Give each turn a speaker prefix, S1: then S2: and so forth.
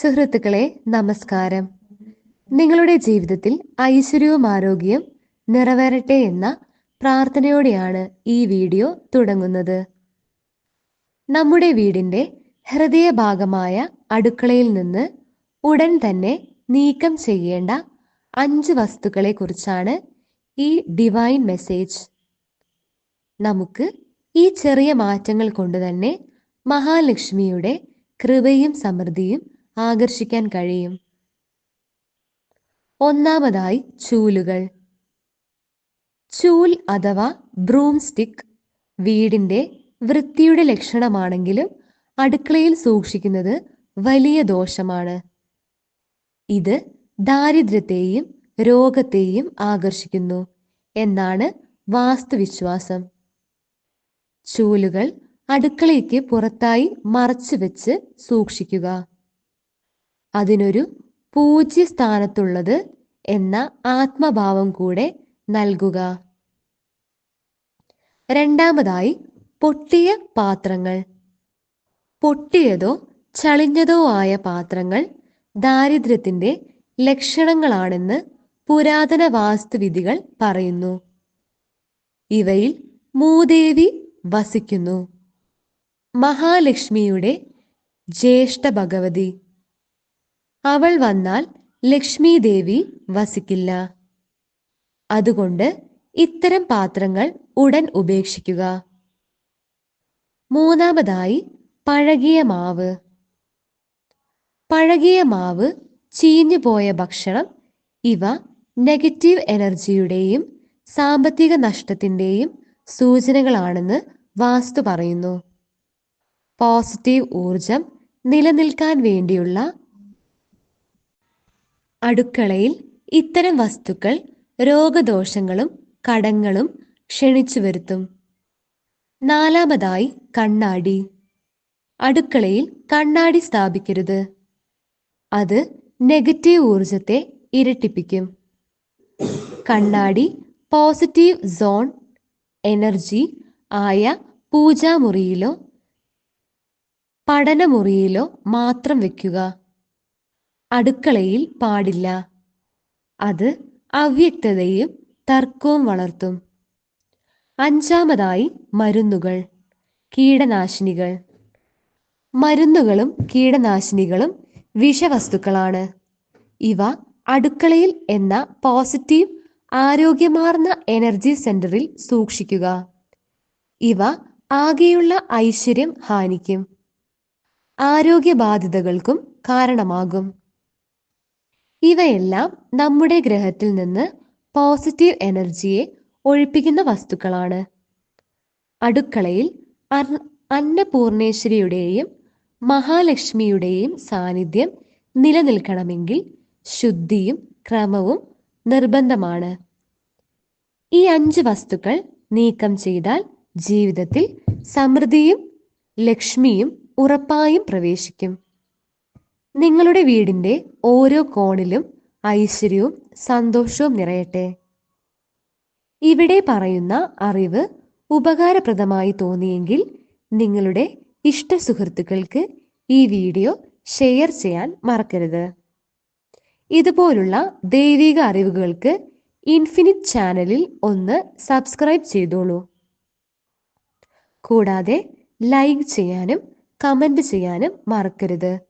S1: സുഹൃത്തുക്കളെ നമസ്കാരം. നിങ്ങളുടെ ജീവിതത്തിൽ ഐശ്വര്യവും ആരോഗ്യവും നിറവേറട്ടെ എന്ന പ്രാർത്ഥനയോടെയാണ് ഈ വീഡിയോ തുടങ്ങുന്നത്. നമ്മുടെ വീടിന്റെ ഹൃദയഭാഗമായ അടുക്കളയിൽ നിന്ന് ഉടൻ തന്നെ നീക്കം ചെയ്യേണ്ട അഞ്ച് വസ്തുക്കളെ കുറിച്ചാണ് ഈ ഡിവൈൻ മെസ്സേജ് നമുക്ക് ഈ ചെറിയ മാറ്റങ്ങൾ കൊണ്ട് തന്നെ മഹാലക്ഷ്മിയുടെ കൃപയും സമൃദ്ധിയും ആകർഷിക്കാൻ കഴിയും. ഒന്നാമതായി ചൂലുകൾ. ചൂൽ അഥവാ ബ്രൂം സ്റ്റിക്ക് വീടിന്റെ വൃത്തിയുടെ ലക്ഷണമാണെങ്കിലും അടുക്കളയിൽ സൂക്ഷിക്കുന്നത് വലിയ ദോഷമാണ്. ഇത് ദാരിദ്ര്യത്തെയും രോഗത്തെയും ആകർഷിക്കുന്നു എന്നാണ് വാസ്തുവിശ്വാസം. ചൂലുകൾ അടുക്കളയ്ക്ക് പുറത്തായി മറച്ചു വെച്ച് സൂക്ഷിക്കുക. അതിനൊരു പൂജ്യ സ്ഥാനത്തുള്ളത് എന്ന ആത്മഭാവം കൂടെ നൽകുക. രണ്ടാമതായി പൊട്ടിയ പാത്രങ്ങൾ. പൊട്ടിയതോ ചളിഞ്ഞതോ ആയ പാത്രങ്ങൾ ദാരിദ്ര്യത്തിന്റെ ലക്ഷണങ്ങളാണെന്ന് പുരാതന വാസ്തുവിധികൾ പറയുന്നു. ഇവയിൽ മൂദേവി വസിക്കുന്നു. മഹാലക്ഷ്മിയുടെ ജ്യേഷ്ഠ ഭഗവതി. അവൾ വന്നാൽ ലക്ഷ്മി ദേവി വസിക്കില്ല. അതുകൊണ്ട് ഇത്തരം പാത്രങ്ങൾ ഉടൻ ഉപേക്ഷിക്കുക. മൂന്നാമതായി പഴകിയ മാവ്. പഴകിയ മാവ് ചീഞ്ഞു പോയ ഭക്ഷണം ഇവ നെഗറ്റീവ് എനർജിയുടെയും സാമ്പത്തിക നഷ്ടത്തിന്റെയും സൂചനകളാണെന്ന് വാസ്തു പറയുന്നു. പോസിറ്റീവ് ഊർജം നിലനിൽക്കാൻ വേണ്ടിയുള്ള അടുക്കളയിൽ ഇത്തരം വസ്തുക്കൾ രോഗദോഷങ്ങളും കടങ്ങളും ക്ഷണിച്ചു വരുത്തും. നാലാമതായി കണ്ണാടി. അടുക്കളയിൽ കണ്ണാടി സ്ഥാപിക്കരുത്. അത് നെഗറ്റീവ് ഊർജത്തെ ഇരട്ടിപ്പിക്കും. കണ്ണാടി പോസിറ്റീവ് സോൺ എനർജി ആയ പൂജാമുറിയിലോ പഠനമുറിയിലോ മാത്രം വെക്കുക. അടുക്കളയിൽ പാടില്ല. അത് അവ്യക്തതയും തർക്കവും വളർത്തും. അഞ്ചാമതായി മരുന്നുകൾ കീടനാശിനികൾ. മരുന്നുകളും കീടനാശിനികളും വിഷവസ്തുക്കളാണ്. ഇവ അടുക്കളയിൽ എന്ന പോസിറ്റീവ് ആരോഗ്യമാർന്ന എനർജി സെന്ററിൽ സൂക്ഷിക്കുക. ഇവ ആകെയുള്ള ഐശ്വര്യം ഹാനിക്കും. ആരോഗ്യബാധിതകൾക്കും കാരണമാകും. ഇവയെല്ലാം നമ്മുടെ ഗ്രഹത്തിൽ നിന്ന് പോസിറ്റീവ് എനർജിയെ ഒഴിപ്പിക്കുന്ന വസ്തുക്കളാണ്. അടുക്കളയിൽ അന്നപൂർണേശ്വരിയുടെയും മഹാലക്ഷ്മിയുടെയും സാന്നിധ്യം നിലനിൽക്കണമെങ്കിൽ ശുദ്ധിയും ക്രമവും നിർബന്ധമാണ്. ഈ അഞ്ച് വസ്തുക്കൾ നീക്കം ചെയ്താൽ ജീവിതത്തിൽ സമൃദ്ധിയും ലക്ഷ്മിയും ഉറപ്പായും പ്രവേശിക്കും. നിങ്ങളുടെ വീടിന്റെ ഓരോ കോണിലും ഐശ്വര്യവും സന്തോഷവും നിറയട്ടെ. ഇവിടെ പറയുന്ന അറിവ് ഉപകാരപ്രദമായി തോന്നിയെങ്കിൽ നിങ്ങളുടെ ഇഷ്ട സുഹൃത്തുക്കൾക്ക് ഈ വീഡിയോ ഷെയർ ചെയ്യാൻ മറക്കരുത്. ഇതുപോലുള്ള ദൈവിക അറിവുകൾക്ക് ഇൻഫിനിറ്റ് ചാനലിൽ ഒന്ന് സബ്സ്ക്രൈബ് ചെയ്തോളൂ. കൂടാതെ ലൈക്ക് ചെയ്യാനും കമന്റ് ചെയ്യാനും മറക്കരുത്.